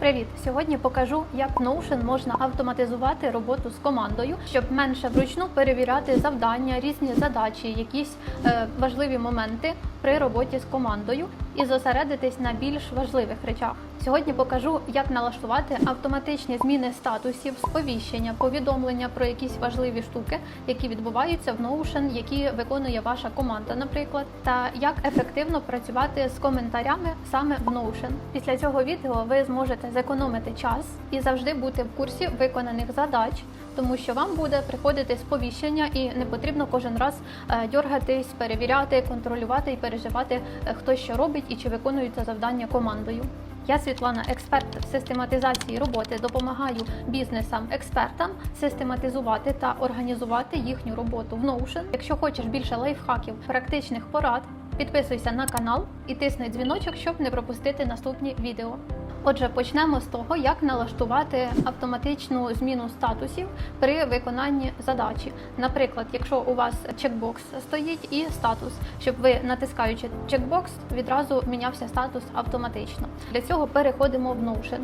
Привіт! Сьогодні покажу, як Notion можна автоматизувати роботу з командою, щоб менше вручну перевіряти завдання, різні задачі, якісь е, важливі моменти при роботі з командою і зосередитись на більш важливих речах. Сьогодні покажу, як налаштувати автоматичні зміни статусів, сповіщення, повідомлення про якісь важливі штуки, які відбуваються в Notion, які виконує ваша команда, наприклад, та як ефективно працювати з коментарями саме в Notion. Після цього відео ви зможете зекономити час і завжди бути в курсі виконаних задач, тому що вам буде приходити сповіщення, і не потрібно кожен раз е, дьоргатись, перевіряти, контролювати і переживати, е, хто що робить і чи виконується завдання командою. Я Світлана, експерт в систематизації роботи, допомагаю бізнесам, експертам систематизувати та організувати їхню роботу в Notion. Якщо хочеш більше лайфхаків, практичних порад, підписуйся на канал і тисни дзвіночок, щоб не пропустити наступні відео. Отже, почнемо з того, як налаштувати автоматичну зміну статусів при виконанні задачі. Наприклад, якщо у вас чекбокс стоїть і статус, щоб ви натискаючи чекбокс, відразу мінявся статус автоматично. Для цього переходимо в Notion.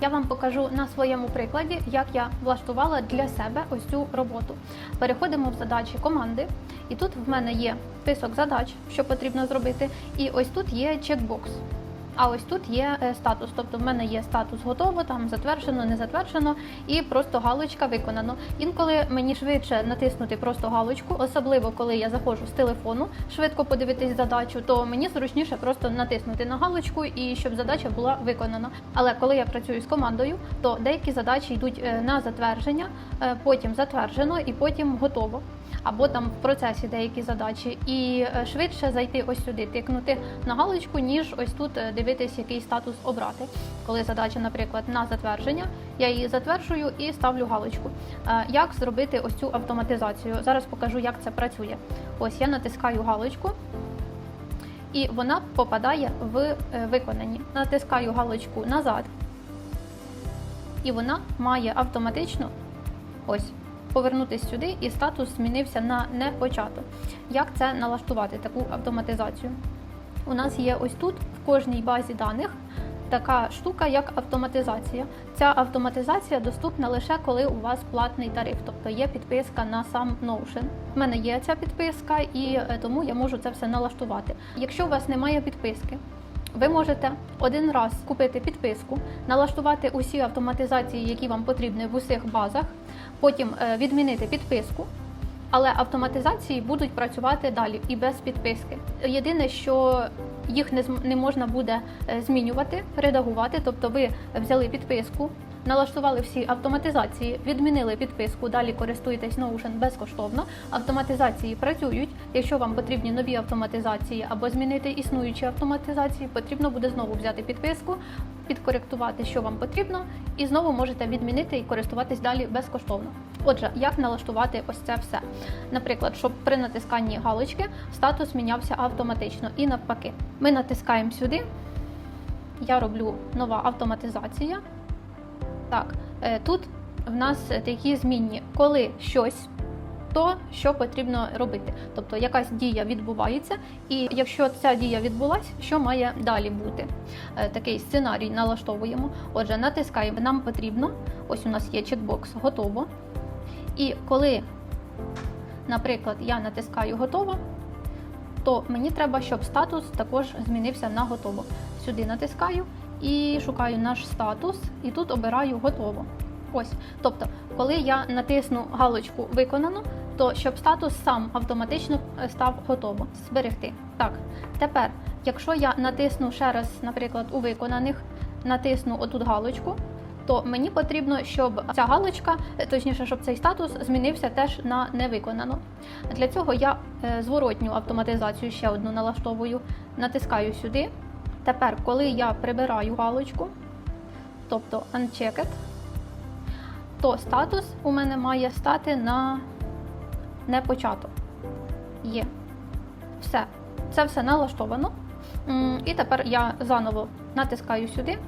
Я вам покажу на своєму прикладі, як я влаштувала для себе ось цю роботу. Переходимо в задачі команди, і тут в мене є список задач, що потрібно зробити, і ось тут є чекбокс. А ось тут є е, статус. Тобто в мене є статус готово, там затверджено, не затверджено, і просто галочка виконано. Інколи мені швидше натиснути просто галочку, особливо коли я заходжу з телефону, швидко подивитись задачу, то мені зручніше просто натиснути на галочку і щоб задача була виконана. Але коли я працюю з командою, то деякі задачі йдуть е, на затвердження, е, потім затверджено і потім готово. Або там в процесі деякі задачі, і е, швидше зайти ось сюди, тикнути на галочку, ніж ось тут е, дивитись, який статус обрати. Коли задача, наприклад, на затвердження, я її затверджую і ставлю галочку. Е, Як зробити ось цю автоматизацію? Зараз покажу, як це працює. Ось я натискаю галочку. І вона попадає в виконані. Натискаю галочку назад, і вона має автоматично ось повернутися сюди, і статус змінився на не почато. Як це налаштувати, таку автоматизацію? У нас є ось тут в кожній базі даних така штука, як автоматизація. Ця автоматизація доступна лише коли у вас платний тариф, тобто є підписка на сам Notion. У мене є ця підписка, і е, тому я можу це все налаштувати. Якщо у вас немає підписки, ви можете один раз купити підписку, налаштувати усі автоматизації, які вам потрібні в усіх базах, потім е, відмінити підписку. Але автоматизації будуть працювати далі і без підписки. Єдине, що їх не можна буде е, змінювати, редагувати. Тобто, ви взяли підписку, налаштували всі автоматизації, відмінили підписку, далі користуєтесь Notion безкоштовно. Автоматизації працюють. Якщо вам потрібні нові автоматизації або змінити існуючі автоматизації, потрібно буде знову взяти підписку, підкоректувати, що вам потрібно, і знову можете відмінити і користуватись далі безкоштовно. Отже, як налаштувати ось це все? Наприклад, щоб при натисканні галочки статус мінявся автоматично і навпаки. Ми натискаємо сюди. Я роблю нова автоматизація. Так, е, тут в нас такі змінні, коли щось, то що потрібно робити. Тобто якась дія відбувається, і якщо ця дія відбулася, що має далі бути? Е, Такий сценарій налаштовуємо. Отже, натискаємо, нам потрібно. Ось у нас є чекбокс готово. І коли, наприклад, я натискаю готово, то мені треба, щоб статус також змінився на готово. Сюди натискаю і шукаю наш статус, і тут обираю готово. Ось. Тобто, коли я натисну галочку виконано, то щоб статус сам автоматично е, став готово. Зберегти. Так, тепер, якщо я натисну ще раз, наприклад, у виконаних, натисну отут галочку, то мені потрібно, щоб ця галочка, е, точніше, щоб цей статус змінився теж на невиконано. Для цього я е, зворотню автоматизацію ще одну налаштовую, натискаю сюди. Тепер, коли я прибираю галочку, тобто Unchecked, то статус у мене має стати на не почато. Є. Все. Це все налаштовано. І тепер я заново натискаю сюди,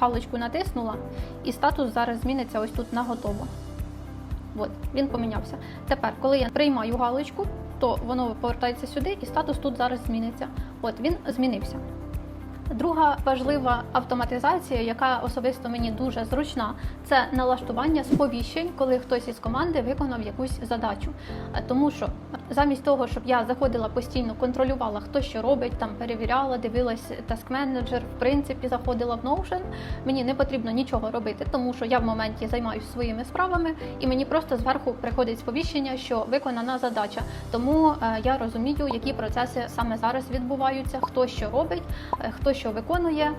галочку натиснула, і статус зараз зміниться ось тут на готово. От, він помінявся. Тепер, коли я приймаю галочку, то воно повертається сюди, і статус тут зараз зміниться. От він змінився. Друга важлива автоматизація, яка особисто мені дуже зручна, це налаштування сповіщень, коли хтось із команди виконав якусь задачу. Тому що замість того, щоб я заходила постійно, контролювала, хто що робить, там перевіряла, дивилась task менеджер, в принципі, заходила в Notion, мені не потрібно нічого робити, тому що я в моменті займаюся своїми справами, і мені просто зверху приходить сповіщення, що виконана задача. Тому е, я розумію, які процеси саме зараз відбуваються, хто що робить, е, хто що виконує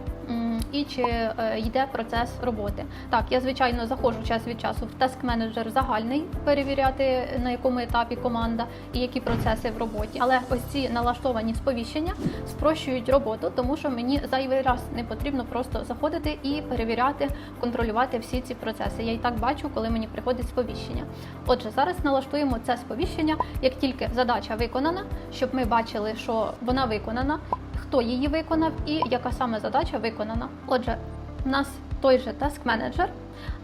і чи е, йде процес роботи. Так, я звичайно заходжу час від часу в task менеджер загальний перевіряти на якому етапі команда які процеси в роботі. Але ось ці налаштовані сповіщення спрощують роботу, тому що мені зайвий раз не потрібно просто заходити і перевіряти, контролювати всі ці процеси. Я і так бачу, коли мені приходить сповіщення. Отже, зараз налаштуємо це сповіщення, як тільки задача виконана, щоб ми бачили, що вона виконана, хто її виконав і яка саме задача виконана. Отже, в нас той же task менеджер,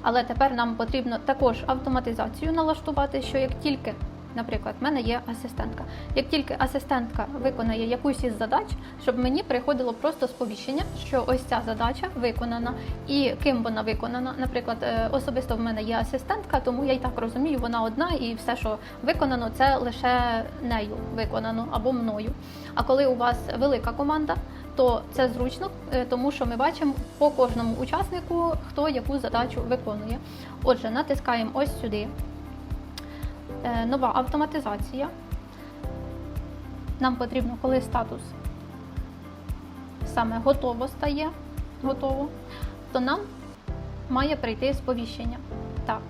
але тепер нам потрібно також автоматизацію налаштувати, що як тільки Наприклад, в мене є асистентка. Як тільки асистентка виконає якусь із задач, щоб мені приходило просто сповіщення, що ось ця задача виконана, і ким вона виконана. Наприклад, е, особисто в мене є асистентка, тому я і так розумію, вона одна, і все, що виконано, це лише нею виконано або мною. А коли у вас велика команда, то це зручно, е, тому що ми бачимо по кожному учаснику, хто яку задачу виконує. Отже, натискаємо ось сюди. Е, нова автоматизація. Нам потрібно, коли статус саме готово стає, готово, то нам має прийти сповіщення. Так,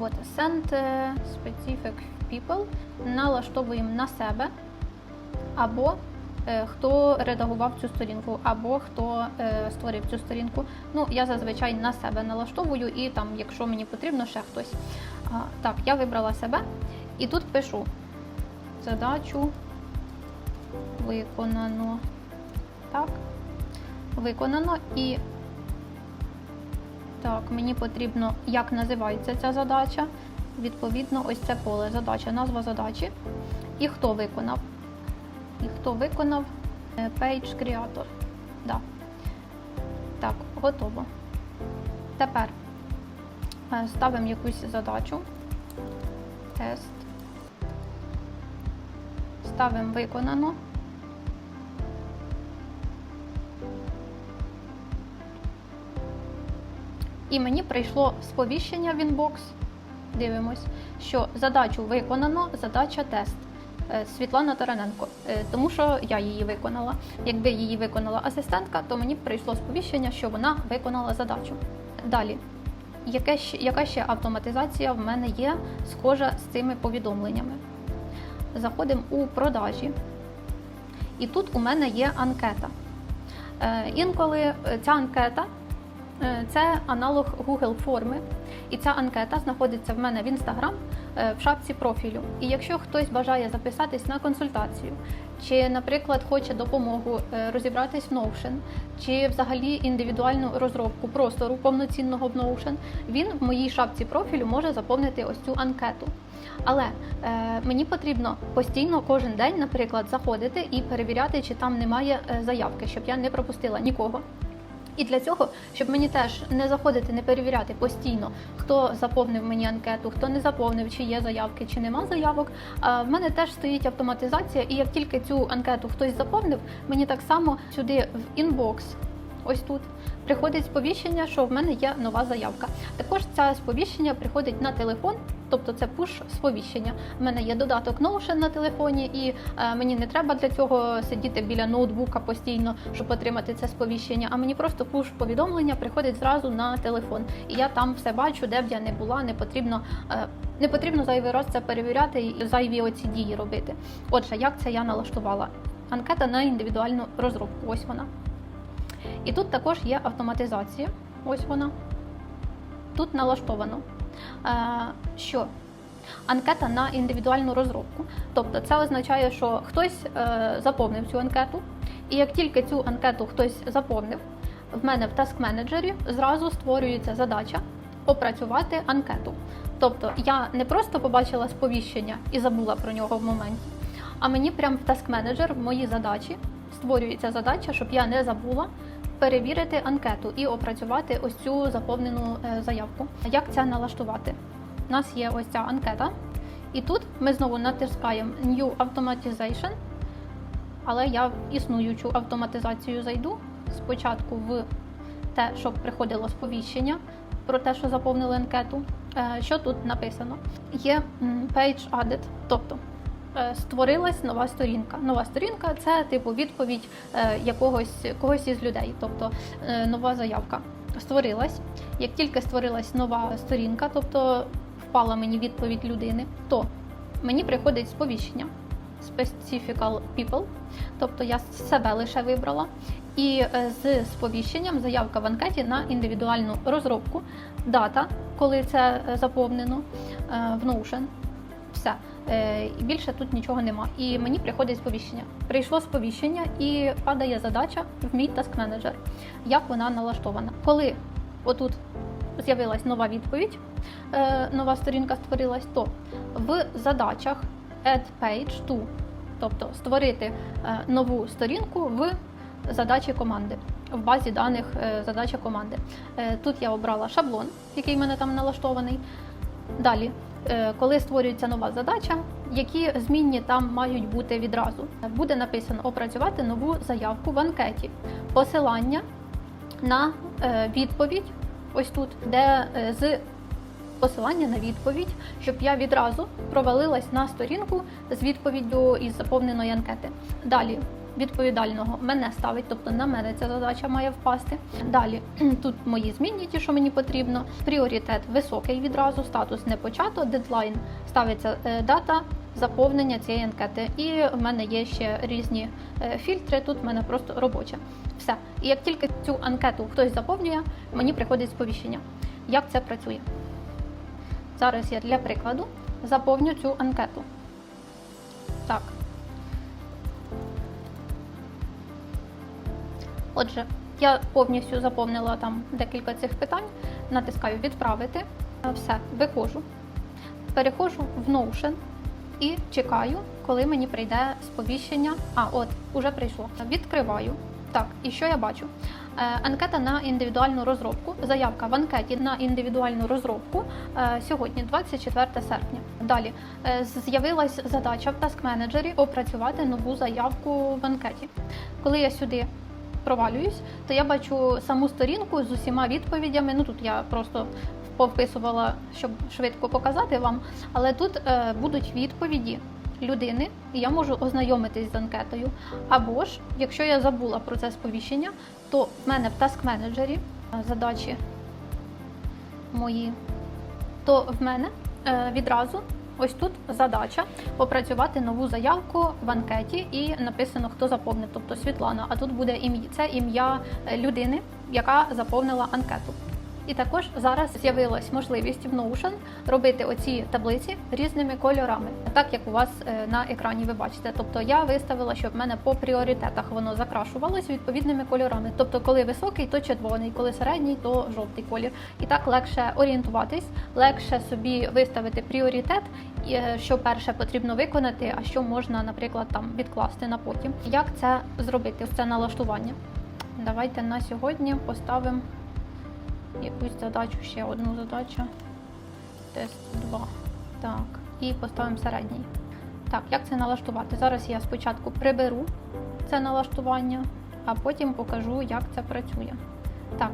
от send е, specific people налаштовуємо на себе, або е, хто редагував цю сторінку, або хто е, створив цю сторінку. Ну, я зазвичай на себе налаштовую, і там, якщо мені потрібно, ще хтось. А, Так, я вибрала себе і тут пишу задачу виконано. Так, виконано і так, мені потрібно, як називається ця задача. Відповідно, ось це поле задача, назва задачі. І хто виконав. І хто виконав Е, Page Creator. Да. Так, готово. Тепер е, ставимо якусь задачу. Тест. Ставимо виконано. І мені прийшло сповіщення в інбокс. Дивимось, що задачу виконано, задача тест. Е, Світлана Тараненко, Е, тому що я її виконала. Якби її виконала асистентка, то мені прийшло сповіщення, що вона виконала задачу. Далі, яка ще автоматизація в мене є схожа з цими повідомленнями? Заходимо у продажі, і тут у мене є анкета. Е, Інколи е, ця анкета е, це аналог Google форми, і ця анкета знаходиться в мене в Instagram в шапці профілю. І якщо хтось бажає записатись на консультацію, чи, наприклад, хоче допомогу е, розібратись в Notion, чи взагалі індивідуальну розробку простору повноцінного в Notion, він в моїй шапці профілю може заповнити ось цю анкету. Але е, мені потрібно постійно кожен день, наприклад, заходити і перевіряти, чи там немає е, заявки, щоб я не пропустила нікого. І для цього, щоб мені теж не заходити, не перевіряти постійно, хто заповнив мені анкету, хто не заповнив, чи є заявки, чи нема заявок. В мене теж стоїть автоматизація, і як тільки цю анкету хтось заповнив, мені так само сюди в інбокс. Ось тут приходить сповіщення, що в мене є нова заявка. Також це сповіщення приходить на телефон, тобто це пуш сповіщення. У мене є додаток Notion на телефоні, і е, мені не треба для цього сидіти біля ноутбука постійно, щоб отримати це сповіщення. А мені просто пуш повідомлення приходить зразу на телефон. І я там все бачу, де б я не була, не потрібно. е, не потрібно зайвий раз це перевіряти і зайві оці дії робити. Отже, як це я налаштувала? Анкета на індивідуальну розробку. Ось вона. І тут також є автоматизація. Ось вона. Тут налаштовано, е, що анкета на індивідуальну розробку. Тобто це означає, що хтось е, заповнив цю анкету, і як тільки цю анкету хтось заповнив, в мене в task менеджері зразу створюється задача опрацювати анкету. Тобто я не просто побачила сповіщення і забула про нього в моменті, а мені прямо в task менеджер в мої задачі створюється задача, щоб я не забула перевірити анкету і опрацювати ось цю заповнену е, заявку. Як це налаштувати? У нас є ось ця анкета, і тут ми знову натискаємо New Automatization, але я в існуючу автоматизацію зайду спочатку в те, щоб приходило сповіщення про те, що заповнили анкету. Е, Що тут написано? Є Page Added, тобто створилась нова сторінка. Нова сторінка це типу відповідь е, якогось когось із людей, тобто е, нова заявка. Створилась. Як тільки створилась нова сторінка, тобто впала мені відповідь людини, то мені приходить сповіщення Specifical People, тобто я себе лише вибрала. І е, з сповіщенням заявка в анкеті на індивідуальну розробку, дата, коли це е, заповнено е, в Notion. Все. Е, І більше тут нічого нема. І мені приходить сповіщення. Прийшло сповіщення і падає задача в мій Task Manager. Як вона налаштована? Коли отут з'явилась нова відповідь, е, нова сторінка створилась, то в задачах Add Page to, тобто створити е, нову сторінку в задачі команди. В базі даних задача команди. Тут я обрала шаблон, який в мене там налаштований. Далі, коли створюється нова задача, які змінні там мають бути відразу. Буде написано опрацювати нову заявку в анкеті. Посилання на е, відповідь, ось тут, де е, з посилання на відповідь, щоб я відразу провалилась на сторінку з відповіддю із заповненої анкети. Далі відповідального мене ставить, тобто на мене ця задача має впасти. Далі тут мої змінні, ті, що мені потрібно. Пріоритет високий відразу, статус не почато, дедлайн ставиться е, дата. Заповнення цієї анкети, і в мене є ще різні е, фільтри. Тут в мене просто робоче. Все. І як тільки цю анкету хтось заповнює, мені приходить сповіщення. Як це працює? Зараз я для прикладу заповню цю анкету. Отже, я повністю заповнила там декілька цих питань, натискаю відправити. Все, виходжу. Переходжу в Notion і чекаю, коли мені прийде сповіщення. А, от, уже прийшло. Відкриваю. Так, і що я бачу? Е, Анкета на індивідуальну розробку. Заявка в анкеті на індивідуальну розробку е, сьогодні, 24 серпня. Далі е, з'явилась задача в Task Manager опрацювати нову заявку в анкеті. Коли я сюди провалююсь, то я бачу саму сторінку з усіма відповідями. Ну тут я просто повписувала, щоб швидко показати вам. Але тут е, будуть відповіді людини, і я можу ознайомитись з анкетою. Або ж, якщо я забула про це сповіщення, то в мене в Manager е, задачі мої, то в мене е, відразу. Ось тут задача попрацювати нову заявку в анкеті і написано, хто заповнив, тобто Світлана. А тут буде ім'я це ім'я людини, яка заповнила анкету. І також зараз з'явилась можливість в Notion робити оці таблиці різними кольорами, так як у вас е, на екрані ви бачите. Тобто я виставила, щоб в мене по пріоритетах воно закрашувалось відповідними кольорами. Тобто, коли високий, то червоний, коли середній, то жовтий колір. І так легше орієнтуватись, легше собі виставити пріоритет, е, що перше потрібно виконати, а що можна, наприклад, там відкласти на потім. Як це зробити? Це налаштування. Давайте на сьогодні поставимо якусь задачу, ще одну задачу. Тест 2. Так, і поставимо середній. Так, як це налаштувати? Зараз я спочатку приберу це налаштування, а потім покажу, як це працює. Так,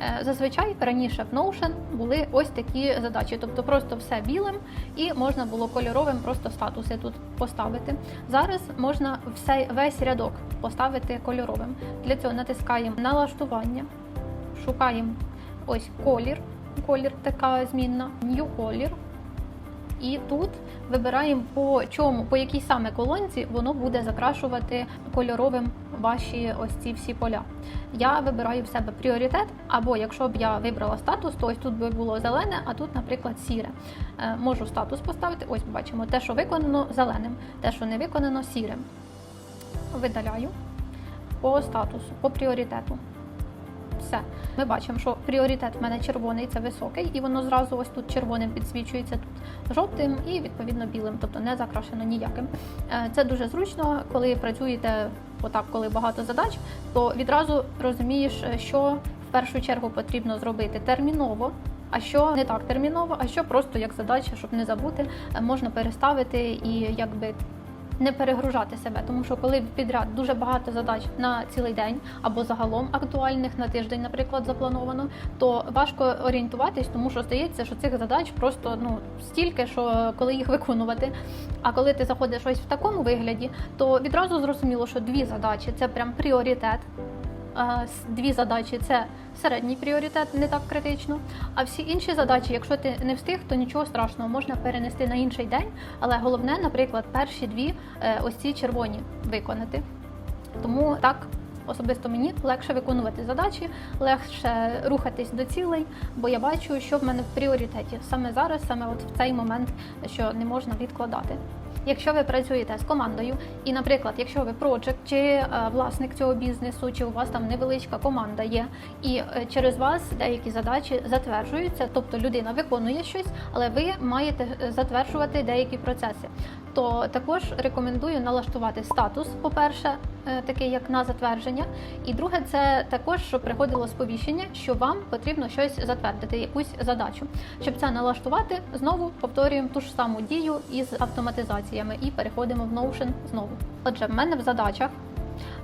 е, зазвичай раніше в Notion були ось такі задачі, тобто просто все білим і можна було кольоровим просто статуси тут поставити. Зараз можна весь рядок поставити кольоровим. Для цього натискаємо налаштування, шукаємо ось колір, колір така змінна, New колір. І тут вибираємо по чому, по якій саме колонці воно буде закрашувати кольоровим ваші ось ці всі поля. Я вибираю в себе пріоритет, або якщо б я вибрала статус, то ось тут би було зелене, а тут, наприклад, сіре. Е, Можу статус поставити. Ось бачимо, те, що виконано зеленим, те, що не виконано сірим. Видаляю по статусу, по пріоритету. Все. Ми бачимо, що пріоритет в мене червоний це високий, і воно зразу ось тут червоним підсвічується, тут жовтим і відповідно білим, тобто не закрашено ніяким. Е, Це дуже зручно, коли працюєте отак, коли багато задач, то відразу розумієш, е, що в першу чергу потрібно зробити терміново. А що не так терміново, а що просто як задача, щоб не забути, е, можна переставити і якби не перегружати себе. Тому що коли підряд дуже багато задач на цілий день або загалом актуальних на тиждень, наприклад, заплановано, то важко орієнтуватись, тому що здається, що цих задач просто ну стільки, що коли їх виконувати. А коли ти заходиш ось в такому вигляді, то відразу зрозуміло, що дві задачі це прям пріоритет. С- Дві задачі це середній пріоритет, не так критично. А всі інші задачі, якщо ти не встиг, то нічого страшного, можна перенести на інший день. Але головне, наприклад, перші дві е, ось ці червоні виконати. Тому так. Особисто мені легше виконувати задачі, легше рухатись до цілей, бо я бачу, що в мене в пріоритеті саме зараз, саме от в цей момент, що не можна відкладати. Якщо ви працюєте з командою, і, наприклад, якщо ви проджект чи е, власник цього бізнесу, чи у вас там невеличка команда є, і е, через вас деякі задачі затверджуються, тобто людина виконує щось, але ви маєте е, затверджувати деякі процеси, то також рекомендую налаштувати статус, по-перше, е, такий як на затвердження, і друге, це також, щоб приходило сповіщення, що вам потрібно щось затвердити, якусь задачу. Щоб це налаштувати, знову повторюємо ту ж саму дію із автоматизаціями і переходимо в Notion знову. Отже, в мене в задачах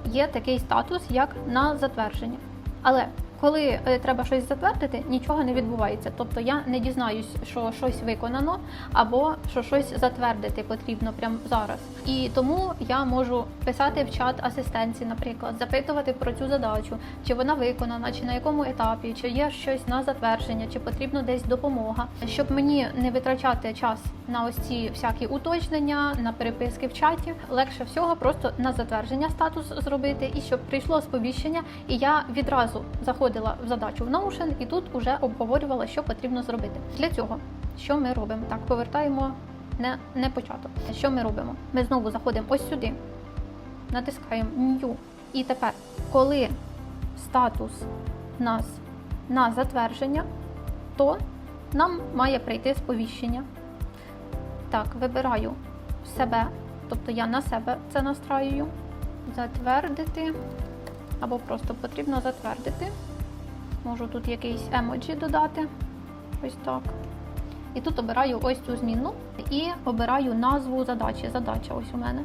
є такий статус, як на затвердження. Але коли е, треба щось затвердити, нічого не відбувається. Тобто я не дізнаюсь, що щось виконано, або що щось затвердити потрібно прямо зараз. І тому я можу писати в чат асистенції, наприклад, запитувати про цю задачу, чи вона виконана, чи на якому етапі, чи є щось на затвердження, чи потрібно десь допомога, щоб мені не витрачати час на ось ці всякі уточнення, на переписки в чаті. Легше всього просто на затвердження статус зробити, і щоб прийшло сповіщення, і я відразу заходила в задачу в Notion і тут уже обговорювала, що потрібно зробити. Для цього що ми робимо? Так, повертаємо не, не початок. Що ми робимо? Ми знову заходимо ось сюди, натискаємо New. І тепер, коли статус в нас на затвердження, то нам має прийти сповіщення. Так, вибираю себе, тобто я на себе це настраюю. Затвердити. Або просто потрібно затвердити. Можу тут якийсь емоджі додати. Ось так. І тут обираю ось цю змінну і обираю назву задачі. Задача ось у мене.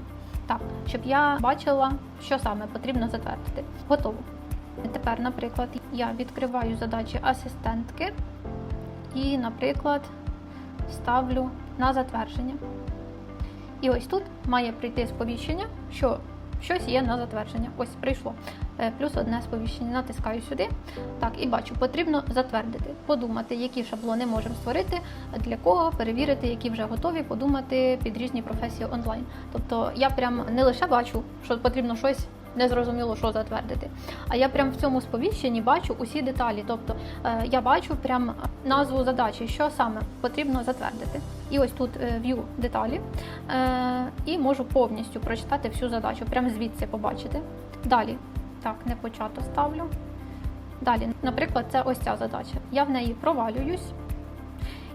Так, щоб я бачила, що саме потрібно затвердити. Готово. Тепер, наприклад, я відкриваю задачі асистентки і, наприклад, ставлю на затвердження. І ось тут має прийти сповіщення, що щось є на затвердження. Ось прийшло. Е, Плюс одне сповіщення. Натискаю сюди. Так, і бачу, потрібно затвердити, подумати, які шаблони можемо створити, для кого перевірити, які вже готові, подумати під різні професії онлайн. Тобто я прям не лише бачу, що потрібно щось. Незрозуміло, що затвердити. А я прям в цьому сповіщенні бачу усі деталі. Тобто е, я бачу прям назву задачі, що саме потрібно затвердити. І ось тут е, деталі, е, і можу повністю прочитати всю задачу, прям звідси побачити. Далі, так, не почато ставлю. Далі, наприклад, це ось ця задача. Я в неї провалююсь,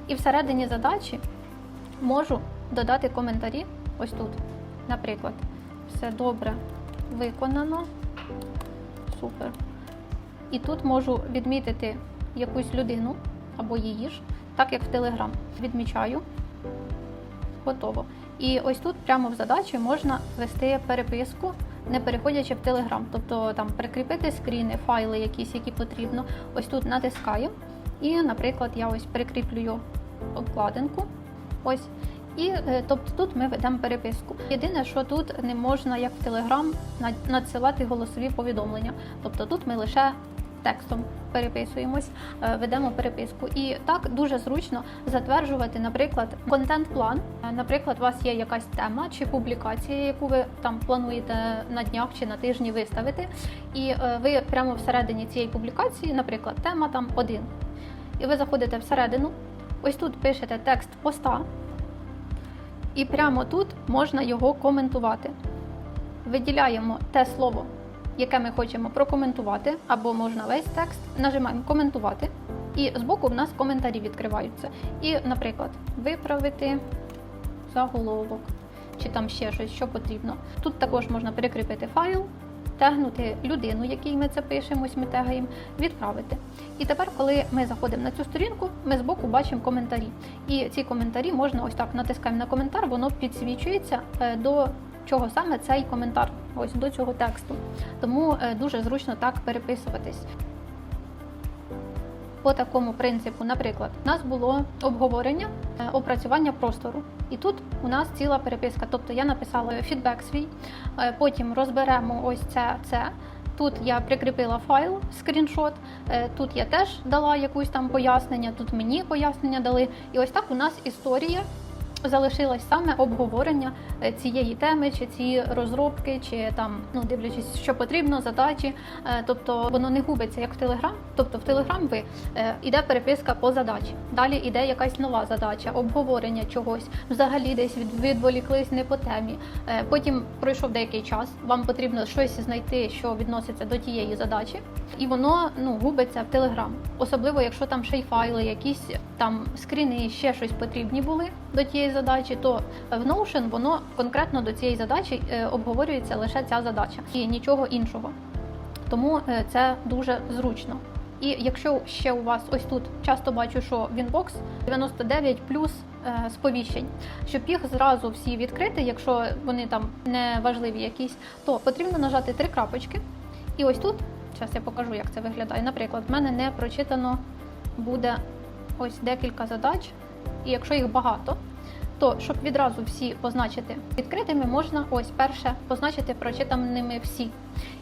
і всередині задачі можу додати коментарі. Ось тут. Наприклад, все добре виконано. Супер. І тут можу відмітити якусь людину або її ж, так як в Telegram. Відмічаю. Готово. І ось тут прямо в задачі можна ввести переписку, не переходячи в Telegram. Тобто там прикріпити скріни, файли якісь, які потрібно. Ось тут натискаю. І, наприклад, я ось прикріплюю обкладинку. Ось. І е, тобто тут ми ведемо переписку. Єдине, що тут не можна, як в над- надсилати голосові повідомлення. Тобто тут ми лише текстом переписуємось, е, ведемо переписку. І так дуже зручно затверджувати, наприклад, контент-план. Е, Наприклад, у вас є якась тема чи публікація, яку ви там плануєте на днях чи на тижні виставити. І ви прямо всередині цієї публікації, наприклад, тема там один. І ви заходите всередину, ось тут пишете текст поста, і прямо тут можна його коментувати. Виділяємо те слово, яке ми хочемо прокоментувати, або можна весь текст. Нажимаємо коментувати, і збоку в нас коментарі відкриваються. І, наприклад, виправити заголовок, чи там ще щось, що потрібно. Тут також можна перекріпити файл, тегнути людину, якій ми це пишемо, ось ми тегаємо, відправити. І тепер, коли ми заходимо на цю сторінку, ми збоку бачимо коментарі. І ці коментарі можна ось так натискаємо на коментар, воно підсвічується е, до чого саме цей коментар, ось до цього тексту. Тому е, дуже зручно так переписуватись. По такому принципу, наприклад, у нас було обговорення е, опрацювання простору, і тут у нас ціла переписка. Тобто я написала фідбек свій, е, потім розберемо ось це. це. Тут я прикріпила файл, скріншот. е, Тут я теж дала якусь там пояснення, тут мені пояснення дали. І ось так у нас історія залишилась саме обговорення е, цієї теми, чи ці розробки, чи там, ну дивлячись, що потрібно, задачі. Е, Тобто воно не губиться як в Телеграм. Тобто в Телеграм ви е, іде переписка по задачі. Далі іде якась нова задача, обговорення чогось. Взагалі десь відволіклись не по темі. Потім пройшов деякий час. Вам потрібно щось знайти, що відноситься до тієї задачі, і воно ну губиться в Телеграм. Особливо, якщо там ще й файли, якісь там скріни, ще щось потрібні були до тієї задачі, то в Notion воно конкретно до цієї задачі е, обговорюється лише ця задача і нічого іншого. Тому е, це дуже зручно. І якщо ще у вас ось тут часто бачу, що Winbox 99 плюс е, сповіщень, щоб їх зразу всі відкрити, якщо вони там не важливі якісь, то потрібно нажати три крапочки. І ось тут, зараз я покажу, як це виглядає. Наприклад, в мене не прочитано буде ось декілька задач, і якщо їх багато, то щоб відразу всі позначити відкритими, можна ось перше позначити прочитаними всі.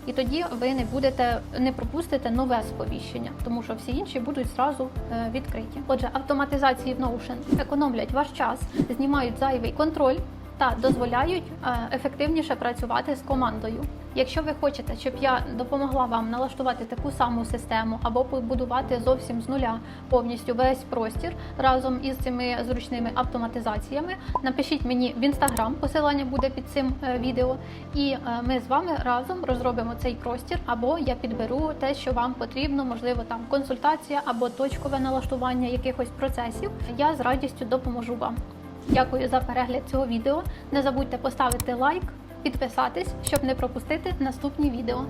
І тоді ви не будете не пропустите нове сповіщення, тому що всі інші будуть зразу е, відкриті. Отже, автоматизації в Notion економлять ваш час, знімають зайвий контроль та дозволяють е, ефективніше працювати з командою. Якщо ви хочете, щоб я допомогла вам налаштувати таку саму систему або побудувати зовсім з нуля повністю весь простір разом із цими зручними автоматизаціями, напишіть мені в інстаграм, посилання буде під цим е, відео, і е, ми з вами разом розробимо цей простір, або я підберу те, що вам потрібно, можливо, там консультація або точкове налаштування якихось процесів. Я з радістю допоможу вам. Дякую за перегляд цього відео. Не забудьте поставити лайк, підписатись, щоб не пропустити наступні відео.